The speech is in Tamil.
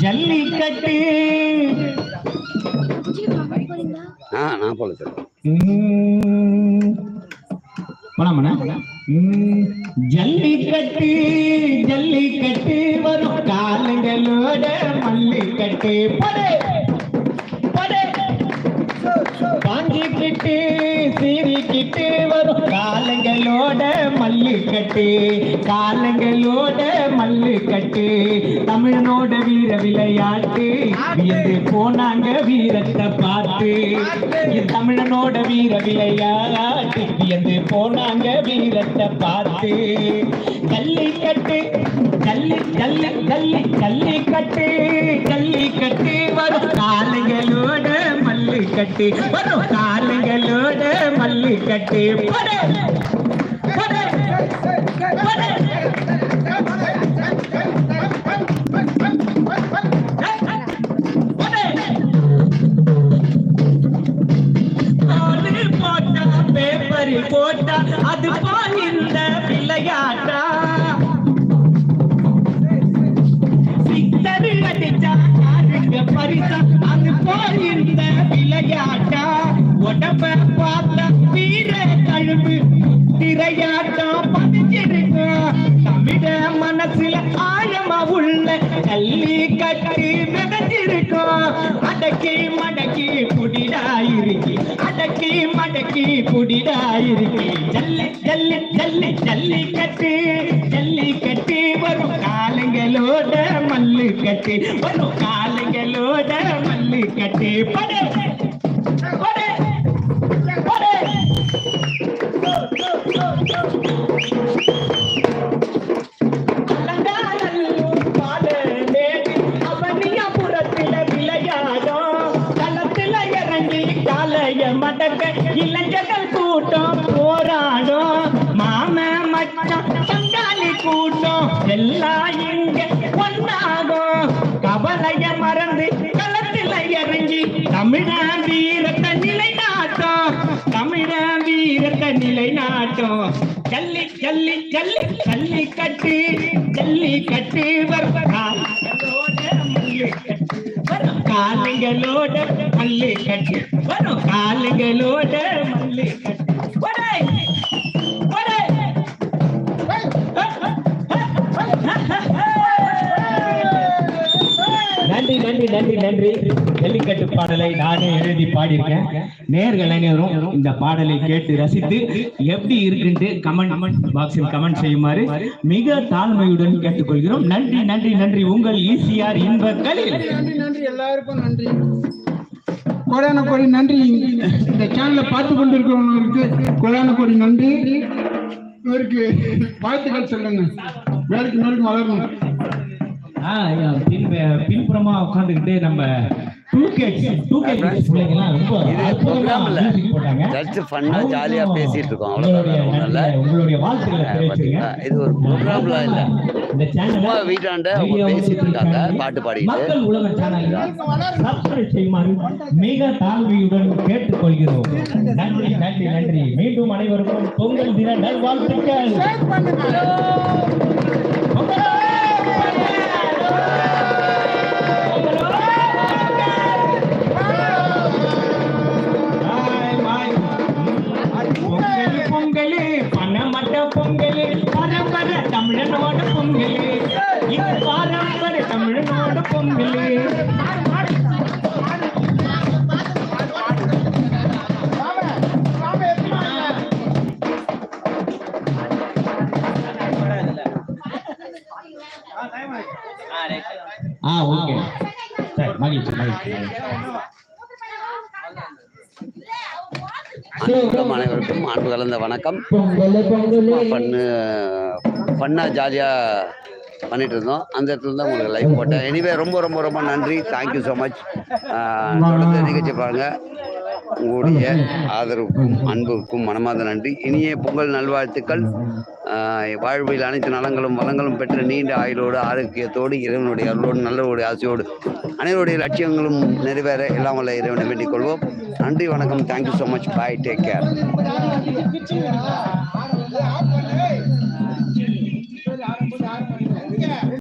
ஜல்லிக்கட்டு ஆ நான் போல சார். போலாமாண்ணா. ஜல்லிக்கட்டு ஜல்லிக்கட்டு வரும் காலங்களோட மல்லிக்கட்டு படே வாங்கிக்கிட்டு சீரிக்கிட்டு வரும் காலங்களோட மல்லுக்கட்டு காலங்களோட மல்லுக்கட்டு தமிழனோட வீர விளையாட்டு. வியந்து போனாங்க வீரத்தை பார்த்து. தமிழனோட வீர விளையாட்டு. வியந்து போனாங்க வீரத்தை பார்த்து. ஜல்லிக்கட்டு ஜல்லி ஜல்லி ஜல்லி ஜல்லிக்கட்டு ஜல்லிக்கட்டு வரும் காலங்களோட மல்லுக்கட்டு வரும் காலங்களோட மல்லுக்கட்டு படே போட்டா அது போல் இந்த விளையாட்டா? சித்தரு அடிச்சா யாருக்கு பரிசா அது போல் இந்த விளையாட்டா? உடம்ப பார்த்தா வீர கழுவு திரையாட்டம் பதிச்சிருக்கும் தமிழ மனசுல ஆழமா உள்ள கல்லி கட்டி விதைச்சிருக்கும் அடக்கி மடக்கி மடக்கி மடக்கி புடிடா ஜல்லி ஜல்லி ஜல்லி ஜல்லி கட்டு ஜல்லி கட்டு. வரும் காலங்களோட மல்லு கட்டு. வரும் காலங்களோட மல்லு கட்டு. படே காலைய இளைஞர்கள் கூட்டம் போராடும். மாம மச்சான் பங்காளி கூட்டம் எல்லாம் இங்க ஒன்றாகும் கவலைய மறந்து களத்தில் இறங்கி தமிழ வீரத்தை நிலைநாட்டும். தமிழ வீரத்தை நிலைநாட்டும். ஜல்லி ஜல்லி ஜல்லி ஜல்லி கட்டு ஜல்லி கட்டு வருவதா? வரும் காலங்களோட மல்லு கட்டு வரும் காலங்களோட மல்லு கட்டு நன்றி ஜல்லிக்கட்டு பாடலை நானே எழுதி பாடியிருக்கேன். நேர்கள் அனைவரும் இந்த பாடலை கேட்டு ரசித்து எப்படி இருக்குன்ட்டு கமெண்ட் பாக்ஸில் கமெண்ட் செய்யுமாறு மிக தாழ்மையுடன் கேட்டுக்கொள்கிறோம். நன்றி நன்றி நன்றி. உங்கள் ஈசிஆர் இன்ப இன்பங்களில் நன்றி நன்றி எல்லாருக்கும் நன்றி. கோடான கோடி நன்றி. இந்த சேனலை பார்த்து கொண்டிருக்கிறவங்களுக்கு கோடான கோடி நன்றி. இவருக்கு வாழ்த்துக்கள் சொல்லுங்க. மேலுக்கு மேலுக்கு வளரணும். பின்புறமா உட்காந்துக்கிட்டு நம்ம டூ டூ கேட்ஸ் பிள்ளைங்கலாம் ரொம்ப அற்புதமா போட்டாங்க அவங்களுக்கும் பேசிட்டு இருக்கோம். அவ்வளவுதான், ஒண்ணும் இல்ல. உங்களுடைய வாழ்த்துக்களை தெரிவிச்சுங்க? இது ஒரு program லாம் இல்ல. இந்த சேனல் சும்மா வீட்டாண்ட அவங்க பேசிட்டு இருக்காங்க, பாட்டு பாடிட்டு. மக்கள் உலக சேனல் சப்ஸ்கிரைப் செய்யுமாறு மிக தாழ்மையுடன் கேட்டுக்கொள்கிறோம் நன்றி நன்றி நன்றி மீண்டும் அனைவருக்கும் பொங்கல் தின நல்வாழ்த்துக்கள் பொங்கல்! பொங்கல். பொங்கல் பணமட்ட பொங்கல். பரம்பரை தமிழனோட பொங்கல். இது பாரம்பரிய தமிழனோட பொங்கல். ஆ ஓகே. சரி மகிழ்ச்சி மகிழ்ச்சி. அனைவருக்கும் அனைவருக்கும் அன்பு கலந்த வணக்கம். பண்ணு பண்ணா ஜாலியாக பண்ணிட்டு இருந்தோம். அந்த இடத்துல தான் உங்களுக்கு லைவ் போட்டேன். எனிவே ரொம்ப ரொம்ப ரொம்ப நன்றி. தேங்க்யூ ஸோ மச் தொடர்ந்து நிகழ்ச்சி பாருங்க. உங்களுடைய ஆதரவுக்கும் அன்புக்கும் மனமார்ந்த நன்றி. இனிய பொங்கல் நல்வாழ்த்துக்கள். வாழ்வில் அனைத்து நலங்களும் வளங்களும் பெற்று நீண்ட ஆயுளோடு ஆரோக்கியத்தோடு இறைவனுடைய அருளோடு நல்லவருடைய ஆசையோடு அனைவருடைய லட்சியங்களும் நிறைவேற எல்லாம் வல்ல இறைவனை வேண்டிக் கொள்வோம். நன்றி வணக்கம். Thank you so much bye take care